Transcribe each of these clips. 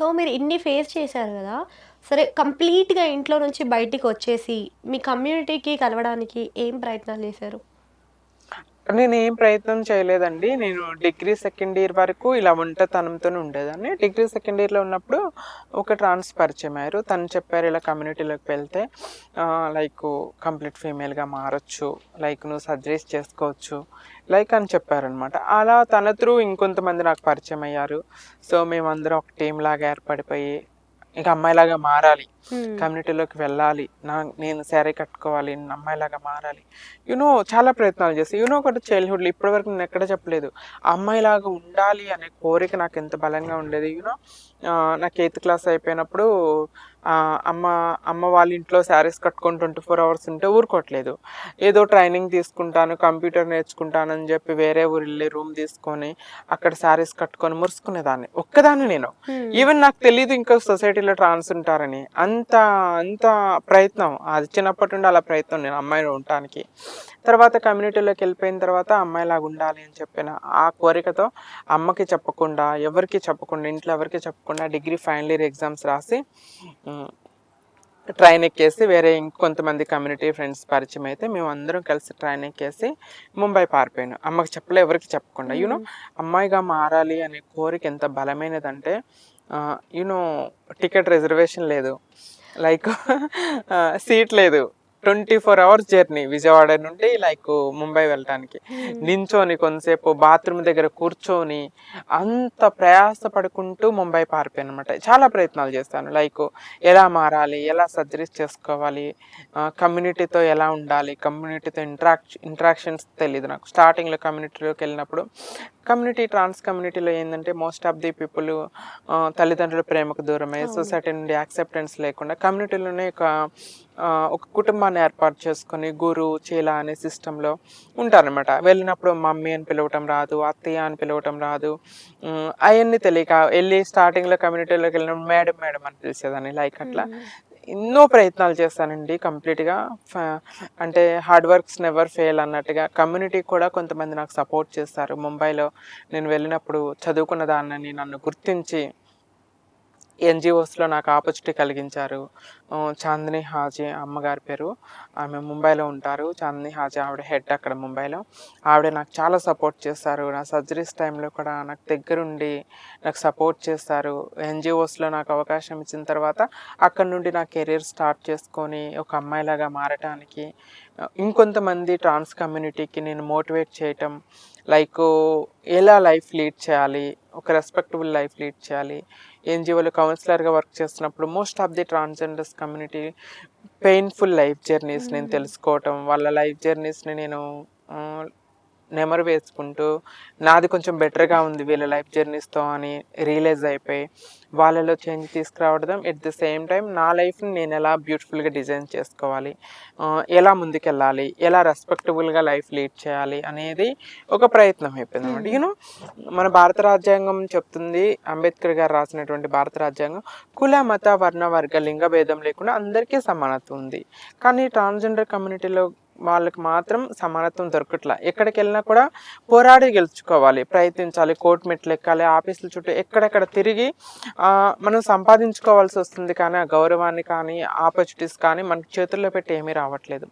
So మీరు ఇన్ని face చేశారు కదా సరే కంప్లీట్గా ఇంట్లో నుంచి బయటికి వచ్చేసి మీ కమ్యూనిటీకి కలవడానికి ఏం ప్రయత్నాలు చేశారు? నేను ఏం ప్రయత్నం చేయలేదండి. నేను డిగ్రీ సెకండ్ ఇయర్ వరకు ఇలా ఒంటతనంతో ఉండేదాన్ని. డిగ్రీ సెకండ్ ఇయర్లో ఉన్నప్పుడు ఒక ట్రాన్స్ పరిచయం అయ్యారు. తను చెప్పారు ఇలా కమ్యూనిటీలోకి వెళ్తే లైక్ కంప్లీట్ ఫీమేల్గా మారచ్చు. లైక్ నువ్వు సజెస్ట్ చేసుకోవచ్చు. లైక్ అని చెప్పారనమాట అలా తన త్రూ ఇంకొంతమంది నాకు పరిచయం అయ్యారు. సో మేమందరం ఒక టీం లాగా ఏర్పడిపోయి ఇక అమ్మాయిలాగా మారాలి. కమ్యూనిటీలోకి వెళ్ళాలి. నా నేను శారీ కట్టుకోవాలి నేను అమ్మాయిలాగా మారాలి. యూనో చాలా ప్రయత్నాలు చేసి యూనో ఒకటి చైల్డ్హుడ్లో ఇప్పటివరకు నేను ఎక్కడ చెప్పలేదు. ఆ అమ్మాయిలాగా ఉండాలి అనే కోరిక నాకు ఎంత బలంగా ఉండేది యూనో నాకు ఎయిత్ క్లాస్ అయిపోయినప్పుడు అమ్మ అమ్మ వాళ్ళ ఇంట్లో శారీస్ కట్టుకొని ట్వంటీ ఫోర్ అవర్స్ ఉంటే ఊరుకోవట్లేదు. ఏదో ట్రైనింగ్ తీసుకుంటాను కంప్యూటర్ నేర్చుకుంటాను అని చెప్పి వేరే ఊరు వెళ్ళి రూమ్ తీసుకొని అక్కడ శారీస్ కట్టుకొని మురుసుకునేదాన్ని. ఒక్కదాన్ని నేను. ఈవెన్ నాకు తెలియదు ఇంకా సొసైటీలో ట్రాన్స్ ఉంటారని. అంత అంత ప్రయత్నం. అది చిన్నప్పటి నుండి అలా ప్రయత్నం నేను అమ్మాయిలో ఉండటానికి. తర్వాత కమ్యూనిటీలోకి వెళ్ళిపోయిన తర్వాత అమ్మాయిలాగా ఉండాలి అని చెప్పిన ఆ కోరికతో అమ్మకి చెప్పకుండా ఎవరికి చెప్పకుండా ఇంట్లో ఎవరికి చెప్పకుండా డిగ్రీ ఫైనల్ ఇయర్ ఎగ్జామ్స్ రాసి ట్రైన్ ఎక్కేసి వేరే ఇంకొంతమంది కమ్యూనిటీ ఫ్రెండ్స్ పరిచయం అయితే మేము అందరం కలిసి ట్రైన్ ఎక్కేసి ముంబై పారిపోయాను. అమ్మకి చెప్పలే ఎవరికి చెప్పకుండా. యూనో అమ్మాయిగా మారాలి అనే కోరిక ఎంత బలమైనదంటే యూనో టికెట్ రిజర్వేషన్ లేదు. లైక్ సీట్ లేదు. Twenty four hours journey Vijayawada నుండి లైక్ ముంబై వెళ్ళటానికి. నించొని కొంతసేపు బాత్రూమ్ దగ్గర కూర్చొని అంత ప్రయాస పడుకుంటూ ముంబై పారిపోయాను అనమాట చాలా ప్రయత్నాలు చేస్తాను లైక్ ఎలా మారాలి ఎలా సర్జరీస్ చేసుకోవాలి కమ్యూనిటీతో ఎలా ఉండాలి కమ్యూనిటీతో ఇంట్రాక్ ఇంట్రాక్షన్స్ తెలియదు నాకు. స్టార్టింగ్లో కమ్యూనిటీలోకి వెళ్ళినప్పుడు కమ్యూనిటీ ట్రాన్స్ కమ్యూనిటీలో ఏంటంటే మోస్ట్ ఆఫ్ ది పీపుల్ తల్లిదండ్రుల ప్రేమకు దూరమై. సొసైటీ నుండి యాక్సెప్టెన్స్ లేకుండా కమ్యూనిటీలోనే ఒక ఒక కుటుంబాన్ని ఏర్పాటు చేసుకొని గురు చీల అనే సిస్టంలో ఉంటారనమాట వెళ్ళినప్పుడు మమ్మీ అని పిలవటం రాదు అత్తయ్య అని పిలవటం రాదు. అవన్నీ తెలియక వెళ్ళి స్టార్టింగ్లో కమ్యూనిటీలోకి వెళ్ళినప్పుడు మేడం మేడం అని పిలిచేదాన్ని లైక్ అట్లా. ఎన్నో ప్రయత్నాలు చేస్తానండి కంప్లీట్గా అంటే హార్డ్ వర్క్స్ నెవర్ ఫెయిల్ అన్నట్టుగా. కమ్యూనిటీ కూడా కొంతమంది నాకు సపోర్ట్ చేస్తారు. ముంబైలో నేను వెళ్ళినప్పుడు చదువుకున్న దాన్ని నన్ను గుర్తించి ఎన్జిఓస్లో నాకు ఆపర్చునిటీ కలిగించారు. చాందిని హాజీ అమ్మగారి పేరు. ఆమె ముంబైలో ఉంటారు. చాందిని హాజీ ఆవిడ హెడ్ అక్కడ ముంబైలో. ఆవిడ నాకు చాలా సపోర్ట్ చేస్తారు. నా సర్జరీస్ టైంలో కూడా నాకు దగ్గరుండి నాకు సపోర్ట్ చేస్తారు. ఎన్జిఓస్లో నాకు అవకాశం ఇచ్చిన తర్వాత అక్కడ నుండి నా కెరీర్ స్టార్ట్ చేసుకొని ఒక అమ్మాయిలాగా మారటానికి ఇంకొంతమంది ట్రాన్స్ కమ్యూనిటీకి నేను మోటివేట్ చేయటం లైక్ ఎలా లైఫ్ లీడ్ చేయాలి ఒక రెస్పెక్టబుల్ లైఫ్ లీడ్ చేయాలి ఎన్జిఓలో కౌన్సిలర్గా వర్క్ చేస్తున్నప్పుడు most of the transgenders community painful life journeys నేను తెలుసుకోవటం వాళ్ళ లైఫ్ జర్నీస్ని నేను నెమరు వేసుకుంటూ నాది కొంచెం బెటర్గా ఉంది వీళ్ళ లైఫ్ జర్నీస్తో అని రియలైజ్ అయిపోయి వాళ్ళలో చేంజ్ తీసుకురావడం ఎట్ ద సేమ్ టైం నా లైఫ్ని నేను ఎలా బ్యూటిఫుల్గా డిజైన్ చేసుకోవాలి? ఎలా ముందుకెళ్ళాలి? ఎలా రెస్పెక్టబుల్గా లైఫ్ లీడ్ చేయాలి? అనేది ఒక ప్రయత్నం అయిపోయింది అనమాట యూనో మన భారత రాజ్యాంగం చెప్తుంది అంబేద్కర్ గారు రాసినటువంటి భారత రాజ్యాంగం కుల మత వర్ణ వర్గ లింగ భేదం లేకుండా అందరికీ సమానత్వం ఉంది. కానీ ట్రాన్స్జెండర్ కమ్యూనిటీలో వాళ్ళకి మాత్రం సమానత్వం దొరకట్లా. ఎక్కడికి వెళ్ళినా కూడా పోరాడి గెలుచుకోవాలి ప్రయత్నించాలి కోర్టు మెట్లు ఎక్కాలి ఆఫీసుల చుట్టూ ఎక్కడెక్కడ తిరిగి మనం సంపాదించుకోవాల్సి వస్తుంది కానీ ఆ గౌరవాన్ని కానీ ఆపర్చునిటీస్ కానీ మనకి చేతుల్లో పెట్టి ఏమీ రావట్లేదు.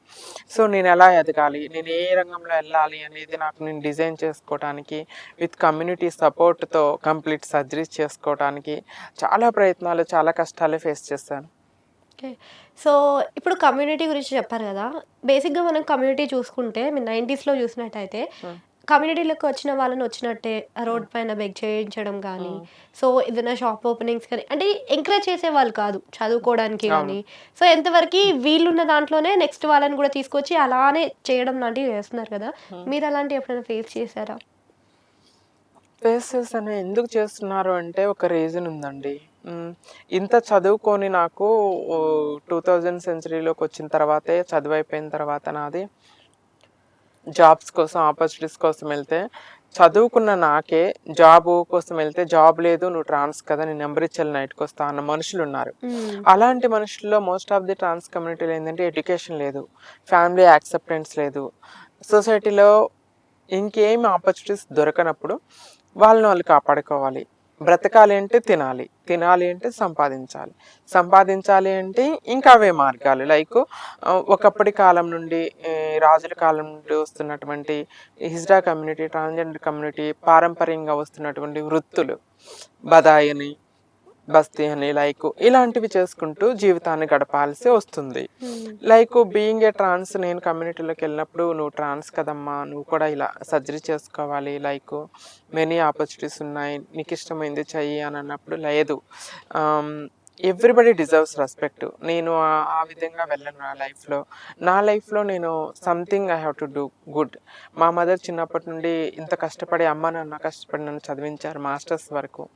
సో నేను ఎలా ఎదగాలి? నేను ఏ రంగంలో వెళ్ళాలి అనేది నాకు నేను డిజైన్ చేసుకోవడానికి విత్ కమ్యూనిటీ సపోర్ట్తో కంప్లీట్ సర్జరీస్ చేసుకోవడానికి చాలా ప్రయత్నాలు చాలా కష్టాలు ఫేస్ చేశాను. ఓకే సో ఇప్పుడు కమ్యూనిటీ గురించి చెప్పారు కదా. బేసిక్గా మనం కమ్యూనిటీ చూసుకుంటే మీరు నైంటీస్లో చూసినట్టయితే కమ్యూనిటీలోకి వచ్చిన వాళ్ళని వచ్చినట్టే రోడ్ పైన బెగ్ చేయించడం కానీ సో ఏదైనా షాప్ ఓపెనింగ్స్ కానీ అంటే ఎంకరేజ్ చేసే వాళ్ళు కాదు చదువుకోవడానికి కానీ సో ఎంతవరకు వీళ్ళున్న దాంట్లోనే నెక్స్ట్ వాళ్ళని కూడా తీసుకొచ్చి అలానే చేయడం లాంటివి చేస్తున్నారు కదా. మీరు అలాంటివి ఎప్పుడైనా ఫేస్ చేశారా? ఫేసెస్ అని ఎందుకు చేస్తున్నారు అంటే ఒక రీజన్ ఉందండి. ఇంత చదువుకొని నాకు టూ థౌజండ్ సెంచరీలోకి వచ్చిన తర్వాతే చదువు అయిపోయిన తర్వాత నాది. జాబ్స్ కోసం ఆపర్చునిటీస్ కోసం వెళ్తే చదువుకున్న నాకే జాబ్ కోసం వెళ్తే జాబ్ లేదు నువ్వు ట్రాన్స్ కదా నేను నెంబర్ ఇచ్చాను నైట్కి వస్తా అన్న మనుషులు ఉన్నారు అలాంటి మనుషుల్లో మోస్ట్ ఆఫ్ ది ట్రాన్స్ కమ్యూనిటీలో ఏంటంటే ఎడ్యుకేషన్ లేదు ఫ్యామిలీ యాక్సెప్టెన్స్ లేదు. సొసైటీలో ఇంకేం ఆపర్చునిటీస్ దొరకనప్పుడు వాళ్ళని వాళ్ళు కాపాడుకోవాలి. బ్రతకాలి అంటే తినాలి. తినాలి అంటే సంపాదించాలి. సంపాదించాలి అంటే ఇంకా అవే మార్గాలు. లైక్ ఒకప్పటి కాలం నుండి రాజుల కాలం నుండి వస్తున్నటువంటి హిజ్రా కమ్యూనిటీ ట్రాన్స్జెండర్ కమ్యూనిటీ పారంపర్యంగా వస్తున్నటువంటి వృత్తులు. బదాయిని బస్తీ అని లైక్ ఇలాంటివి చేసుకుంటూ జీవితాన్ని గడపాల్సి వస్తుంది. లైక్ బీయింగ్ ఏ ట్రాన్స్ నేను కమ్యూనిటీలోకి వెళ్ళినప్పుడు నువ్వు ట్రాన్స్ కదమ్మా నువ్వు కూడా ఇలా సర్జరీ చేసుకోవాలి లైక్ మెనీ ఆపర్చునిటీస్ ఉన్నాయి నీకు ఇష్టమైంది చెయ్యి అని అన్నప్పుడు లేదు. ఎవ్రీబడి డిజర్వ్స్ రెస్పెక్ట్ నేను ఆ- విధంగా వెళ్ళను నా లైఫ్లో నా లైఫ్లో నేను something I have to do good మా మదర్ చిన్నప్పటి నుండి ఇంత కష్టపడి అమ్మ నాన్న కష్టపడి నన్ను చదివించారు మాస్టర్స్ వరకు.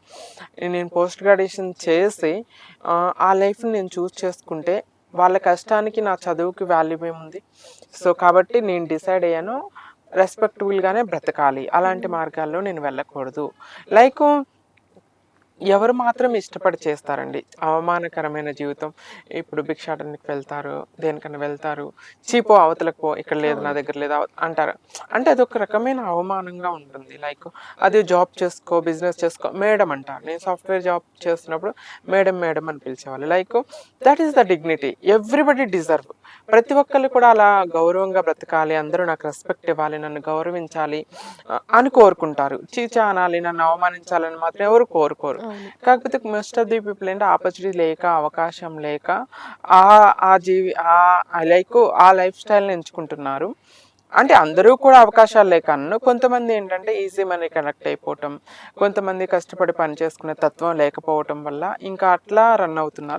నేను పోస్ట్ గ్రాడ్యుయేషన్ చేసి ఆ, ఆ లైఫ్ని నేను చూస్ చేసుకుంటే వాళ్ళ కష్టానికి నా చదువుకి వాల్యూ ఏముంది? సో కాబట్టి నేను డిసైడ్ అయ్యాను రెస్పెక్టబుల్గానే బ్రతకాలి. అలాంటి మార్గాల్లో నేను వెళ్ళకూడదు. లైక్ ఎవరు మాత్రం ఇష్టపడి చేస్తారండి. అవమానకరమైన జీవితం. ఇప్పుడు భిక్షాటనకి వెళ్తారు దేనికన్నా వెళ్తారు చీపో అవతలకు పో ఇక్కడ లేదు నా దగ్గర లేదు అంటారు. అంటే అది ఒక రకమైన అవమానంగా ఉంటుంది. లైక్ అది జాబ్ చేసుకో బిజినెస్ చేసుకో మేడం అంటారు. నేను సాఫ్ట్వేర్ జాబ్ చేస్తున్నప్పుడు మేడం మేడం అని పిలిచేవాళ్ళు. Like that is the dignity. Everybody deserve. ప్రతి ఒక్కళ్ళు కూడా అలా గౌరవంగా బ్రతకాలి అందరూ నాకు రెస్పెక్ట్ ఇవ్వాలి నన్ను గౌరవించాలి అని కోరుకుంటారు. చీచా అనాలి నన్ను అవమానించాలని మాత్రం ఎవరు కోరుకోరు. కాకపోతే మోస్ట్ ఆఫ్ ది పీపుల్ ఏంటి ఆపర్చునిటీ లేక అవకాశం లేక ఆ ఆ జీవి ఆ లైక్ ఆ లైఫ్ స్టైల్ని ఎంచుకుంటున్నారు. అంటే అందరూ కూడా అవకాశాలు లేక అన్ను కొంతమంది ఏంటంటే ఈజీ మనీ కనెక్ట్ అయిపోవటం కొంతమంది కష్టపడి పని చేసుకునే తత్వం లేకపోవటం వల్ల ఇంకా అట్లా రన్ అవుతున్నారు.